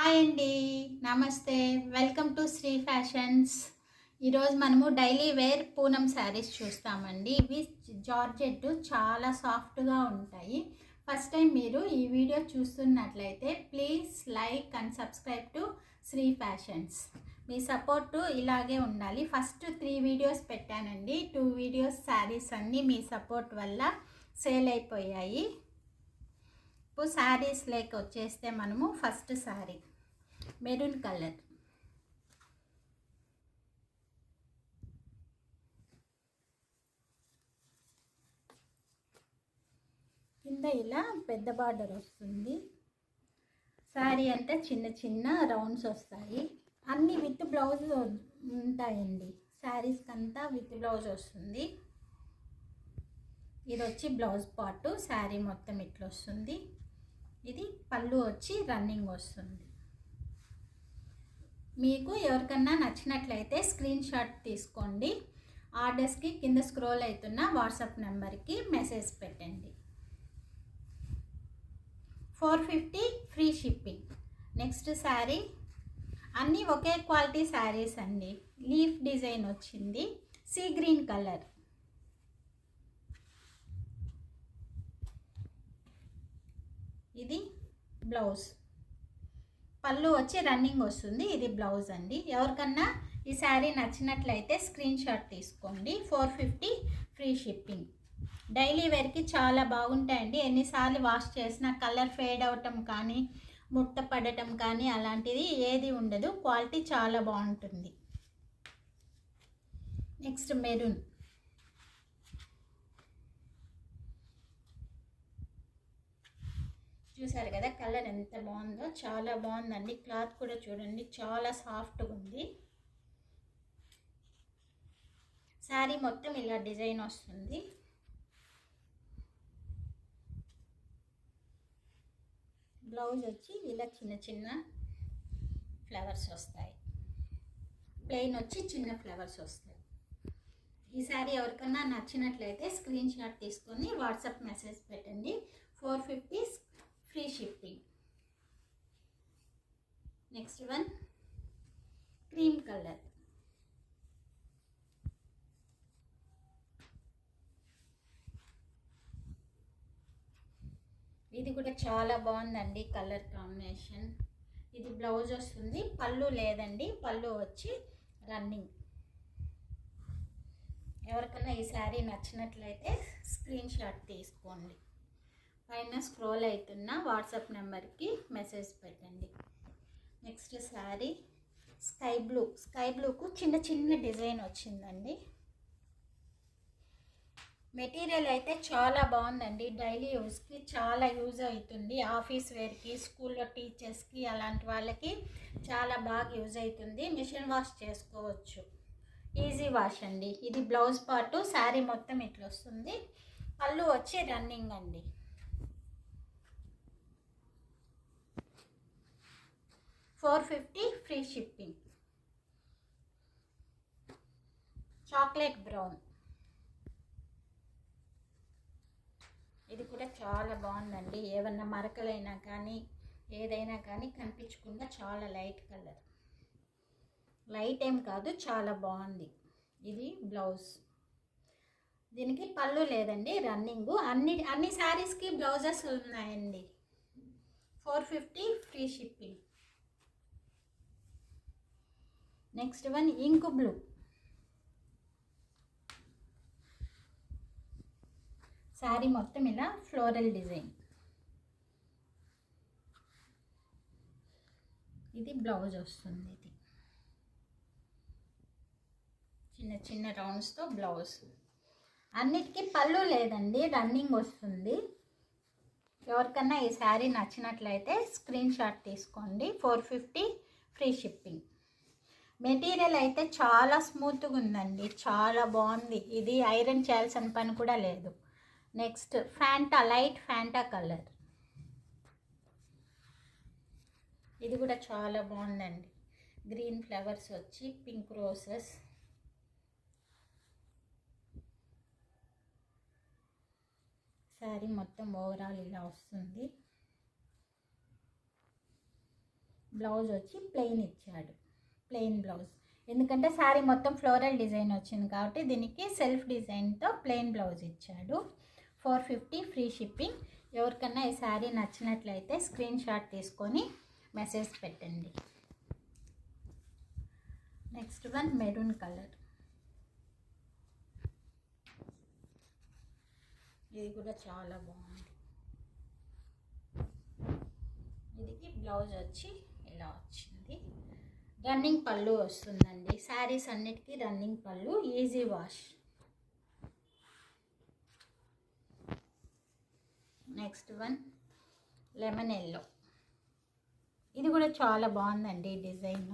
Hi అండి. నమస్తే. Welcome to Sri fashions. ఈరోజు మనము డైలీ వేర్ పూనం శారీస్ చూస్తామండి. ఇవి జార్జెట్ చాలా సాఫ్ట్గా ఉంటాయి. ఫస్ట్ టైం మీరు ఈ వీడియో చూస్తున్నట్లయితే please like and subscribe to Sri fashions. Me support ఇలాగే ఉండాలి. ఫస్ట్ త్రీ వీడియోస్ పెట్టానండి. టూ వీడియోస్ శారీస్ అన్నీ మీ సపోర్ట్ వల్ల సేల్ అయిపోయాయి. ఇప్పుడు శారీస్ లేక వచ్చేస్తే మనము ఫస్ట్ శారీ. Maroon colour. కింద ఇలా పెద్ద బార్డర్ వస్తుంది. శారీ అంతా చిన్న చిన్న రౌండ్స్ వస్తాయి. అన్నీ విత్ బ్లౌజ్ ఉంటాయండి. శారీస్కి అంతా విత్ బ్లౌజ్ వస్తుంది. ఇది వచ్చి బ్లౌజ్ పార్ట్ శారీ మొత్తం ఇట్లా వస్తుంది. ఇది పళ్ళు వచ్చి రన్నింగ్ వస్తుంది. మీకు ఎవరికన్నా నచ్చినట్లయితే స్క్రీన్ షాట్ తీసుకోండి. ఆర్డర్స్కి కింద స్క్రోల్ అవుతున్న వాట్సాప్ నెంబర్కి మెసేజ్ పెట్టండి. Four fifty free shipping. Next sari. అన్నీ ఒకే క్వాలిటీ శారీస్ అండి. లీఫ్ డిజైన్ వచ్చింది. Sea green colour. ఇది బ్లౌజ్. పళ్ళు వచ్చి రన్నింగ్ వస్తుంది. ఇది బ్లౌజ్ అండి. ఎవరికన్నా ఈ శారీ నచ్చినట్లయితే స్క్రీన్ షాట్ తీసుకోండి. Four fifty free shipping. Daily వేర్కి చాలా బాగుంటాయండి. ఎన్నిసార్లు వాష్ చేసినా కలర్ ఫేడ్ అవటం కానీ ముట్ట పడటం కానీ అలాంటిది ఏది ఉండదు. క్వాలిటీ చాలా బాగుంటుంది. Next maroon. చూసారు కదా కలర్ ఎంత బాగుందో చాలా బాగుందండి. క్లాత్ కూడా చూడండి చాలా సాఫ్ట్గా ఉంది. శారీ మొత్తం ఇలా డిజైన్ వస్తుంది. బ్లౌజ్ వచ్చి ఇలా చిన్న చిన్న ఫ్లవర్స్ వస్తాయి. ప్లెయిన్ వచ్చి చిన్న ఫ్లవర్స్ వస్తాయి. ఈ శారీ ఎవరికన్నా నచ్చినట్లయితే స్క్రీన్ షాట్ తీసుకొని వాట్సాప్ మెసేజ్ పెట్టండి. Four fifty free shipping next one cream colour ఇది కూడా చాలా బాగుందండి కలర్ కాంబినేషన్ ఇది బ్లౌజ్ వస్తుంది పళ్ళు లేదండి పళ్ళు వచ్చి రన్నింగ్ ఎవరికైనా ఈ శారీ నచ్చినట్లయితే స్క్రీన్ షాట్ తీసుకోండి. పైన స్క్రోల్ అవుతున్న వాట్సాప్ నెంబర్కి మెసేజ్ పెట్టండి. Next sari sky blue. Sky బ్లూకు చిన్న చిన్న డిజైన్ వచ్చిందండి. మెటీరియల్ అయితే చాలా బాగుందండి. డైలీ యూస్కి చాలా యూజ్ అవుతుంది. ఆఫీస్ వేర్కి స్కూల్లో టీచర్స్కి అలాంటి వాళ్ళకి చాలా బాగా యూజ్ అవుతుంది. మిషన్ వాష్ చేసుకోవచ్చు. ఈజీ వాష్ అండి. ఇది బ్లౌజ్ పాటు శారీ మొత్తం ఇట్లా వస్తుంది. పళ్ళు వచ్చి రన్నింగ్ అండి. Four fifty free shipping. Chocolate brown. ఇది కూడా చాలా బాగుందండి. ఏమన్నా మరకలైనా కానీ ఏదైనా కానీ కనిపించకుండా చాలా లైట్ కలర్. లైట్ ఏం కాదు చాలా బాగుంది. ఇది బ్లౌజ్. దీనికి పళ్ళు లేదండి రన్నింగ్. అన్ని అన్ని శారీస్కి బ్లౌజెస్ ఉన్నాయండి. Four fifty free shipping. Next one ink blue sari మొత్తం ఇలా ఫ్లోరల్ డిజైన్ ఇది బ్లౌజ్ వస్తుంది ఇది. చిన్న చిన్న రౌండ్స్తో బ్లౌజ్ అన్నిటికీ పళ్ళు లేదండి రన్నింగ్ వస్తుంది. ఎవరికన్నా ఈ శారీ నచ్చినట్లయితే స్క్రీన్ షాట్ తీసుకోండి. Four fifty free shipping material అయితే చాలా స్మూత్గా ఉందండి. చాలా బాగుంది. ఇది ఐరన్ చేయాల్సిన పని కూడా లేదు. Next Fanta light Fanta colour. ఇది కూడా చాలా బాగుందండి. గ్రీన్ ఫ్లవర్స్ వచ్చి పింక్ రోసెస్. శారీ మొత్తం ఓవరాల్ ఇలా వస్తుంది. బ్లౌజ్ వచ్చి ప్లెయిన్ ఇచ్చాడు. Plain blouse. ఎందుకంటే శారీ మొత్తం ఫ్లోరల్ డిజైన్ వచ్చింది కాబట్టి దీనికి సెల్ఫ్ డిజైన్తో ప్లెయిన్ బ్లౌజ్ ఇచ్చాడు. Four fifty free shipping. ఎవరికన్నా ఈ శారీ నచ్చినట్లయితే స్క్రీన్ షాట్ తీసుకొని మెసేజ్ పెట్టండి. Next one maroon colour. ఇది కూడా చాలా బాగుంది. ఇది బ్లౌజ్ వచ్చి ఇలా వచ్చింది. రన్నింగ్ పళ్ళు వస్తుందండి. శారీస్ అన్నిటికీ రన్నింగ్ పళ్ళు easy wash. Next one lemon yellow. ఇది కూడా చాలా బాగుందండి డిజైన్.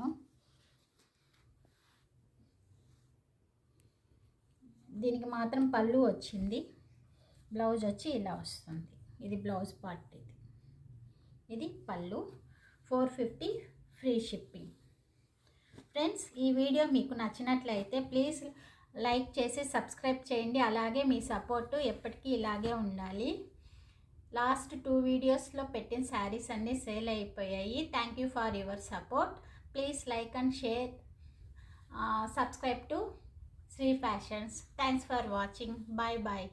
దీనికి మాత్రం పళ్ళు వచ్చింది. బ్లౌజ్ వచ్చి ఇలా వస్తుంది. ఇది బ్లౌజ్ పార్ట్ ఇది. ఇది పళ్ళు. Four fifty free shipping. Friends ఈ వీడియో మీకు నచ్చినట్లయితే ప్లీజ్ లైక్ చేసి సబ్స్క్రైబ్ చేయండి. అలాగే మీ సపోర్టు ఎప్పటికీ ఇలాగే ఉండాలి. లాస్ట్ టూ వీడియోస్లో పెట్టిన శారీస్ అన్నీ సేల్ అయిపోయాయి. Thank you for your support please like and share subscribe to Sri fashions thanks for watching bye bye